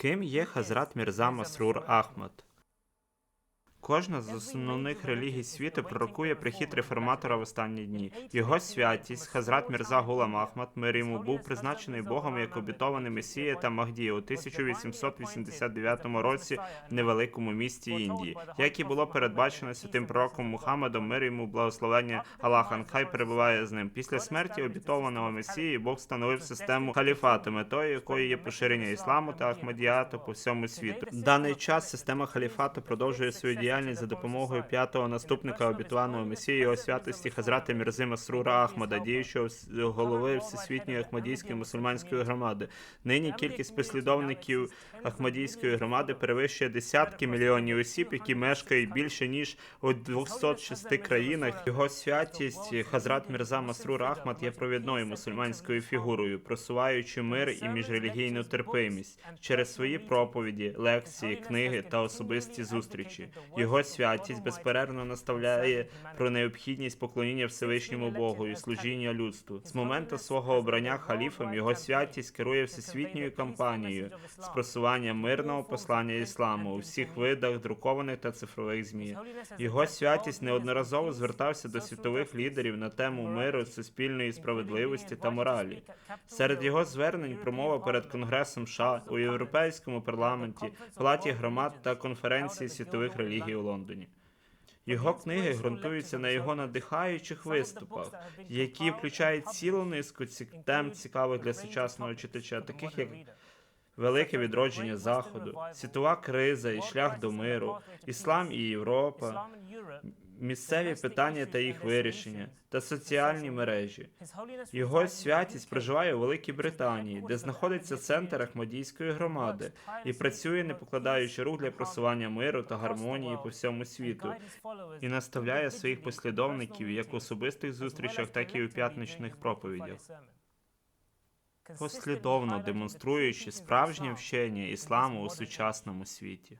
Ким є Хазрат Мірза Масрур Ахмад? Кожна з основних релігій світу пророкує прихід реформатора в останні дні. Його святість, Хазрат Мірза Гулам Ахмад, мир йому, був призначений Богом як обітований Месія та Махдія у 1889 році в невеликому місті Індії, як і було передбачено святим пророком Мухаммедом, мир йому, благословення Аллаха, нехай перебуває з ним. Після смерті обітованого Месії Бог встановив систему халіфату, метою якої є поширення ісламу та ахмадіату по всьому світу. В даний час система халіфату продовжує свою діяльність за допомогою п'ятого наступника обітованого Месії його святості Хазрата Мірзи Масрура Ахмада, діючого голови Всесвітньої Ахмадійської мусульманської громади. Нині кількість послідовників Ахмадійської громади перевищує десятки мільйонів осіб, які мешкають більше ніж у 206 країнах. Його святість Хазрат Мірза Масрур Ахмад є провідною мусульманською фігурою, просуваючи мир і міжрелігійну терпимість через свої проповіді, лекції, книги та особисті зустрічі. Його святість безперервно наставляє про необхідність поклоніння Всевишньому Богу і служіння людству. З моменту свого обрання халіфом його святість керує всесвітньою кампанією з просування мирного послання ісламу у всіх видах друкованих та цифрових змі. Його святість неодноразово звертався до світових лідерів на тему миру, суспільної справедливості та моралі. Серед його звернень промова перед Конгресом США у Європейському парламенті, Палаті громад та конференції світових релігій у Лондоні. Його книги ґрунтуються на його надихаючих виступах, які включають цілу низку тем цікавих для сучасного читача, таких як велике відродження заходу, світова криза і шлях до миру, іслам і Європа, місцеві питання та їх вирішення, та соціальні мережі. Його святість проживає у Великій Британії, де знаходиться центр Ахмадійської громади, і працює, не покладаючи рук для просування миру та гармонії по всьому світу, і наставляє своїх послідовників як в особистих зустрічах, так і у п'ятничних проповідях, послідовно демонструючи справжнє вчення ісламу у сучасному світі.